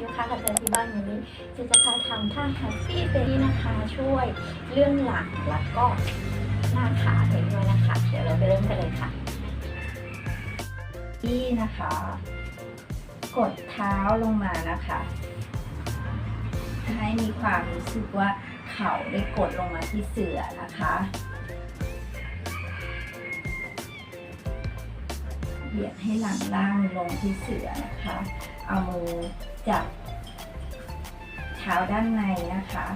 ยูค่ะกับเธอที่บ้านวันนี้จะจะพาทำท่าแฮปปี้เบบี้นะคะช่วยเรื่องหลังแล้วก็หน้าขาไปด้วยนะคะ เดี๋ยวเราไปเริ่มกันเลยค่ะที่นะคะ กดเท้าลงมานะคะให้มีความรู้สึกว่าเข่าได้กดลงมาที่เสื่อนะคะ เหยียดให้หลังล่างลงที่เสื่อนะคะ เอามือจับเท้าด้านในนะคะ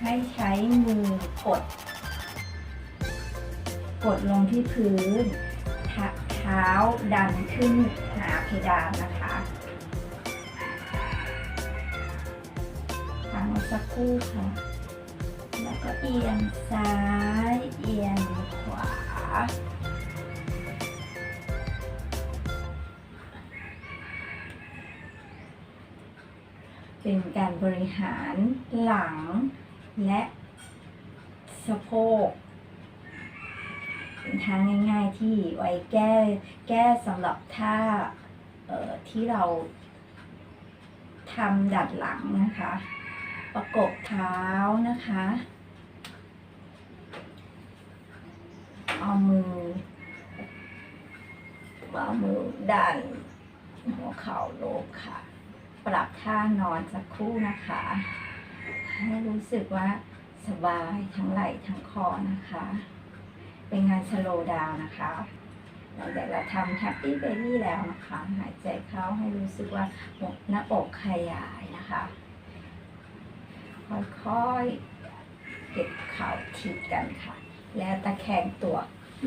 ให้ใช้มือกด กดลงที่พื้นเท้าเท้าดันขึ้นหาเพดานนะคะทางสักครู่ค่ะ แล้วก็เอียงซ้าย เอียงขวา เป็นการบริหารหลังและสะโพกเป็นทางง่าย ๆที่ไว้แก้แก้สำหรับท่าออที่เราทำดัดหลังนะคะ ประกบเท้านะคะ เอามือเอามือดันหัวเข่าลงค่ะ ปรับท่านอนสักครู่นะคะ ให้รู้สึกว่าสบายทั้งไหล่ทั้งคอนะคะ เป็นงานสโลดาวนะคะหลังจากเราทำแฮปปี้เบบี้แล้วนะคะ หายใจเข้าให้รู้สึกว่าหน้าอกขยายนะคะ ค่อยๆ เก็บเข่าทีบกันค่ะ แล้วตะแคงตัว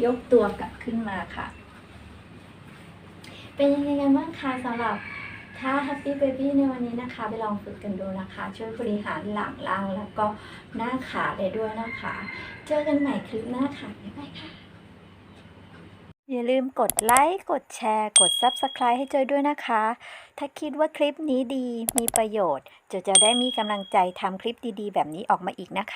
ยกตัวกลับขึ้นมาค่ะ เป็นยังไงกันบ้างคะสำหรับ ท่า Happy Baby ในวันนี้นะคะ ไปลองฝึกกันดูนะคะ ช่วยบริหารหลังล่างแล้วก็หน้าขาได้ด้วยนะคะ เจอกันใหม่คลิปหน้าค่ะ บ๊ายบายค่ะ อย่าลืมกดไลค์ กดแชร์ กด Subscribe ให้จอยด้วยนะคะ ถ้าคิดว่าคลิปนี้ดีมีประโยชน์จอยจะได้มีกำลังใจทำคลิปดีๆ แบบนี้ออกมาอีกนะคะ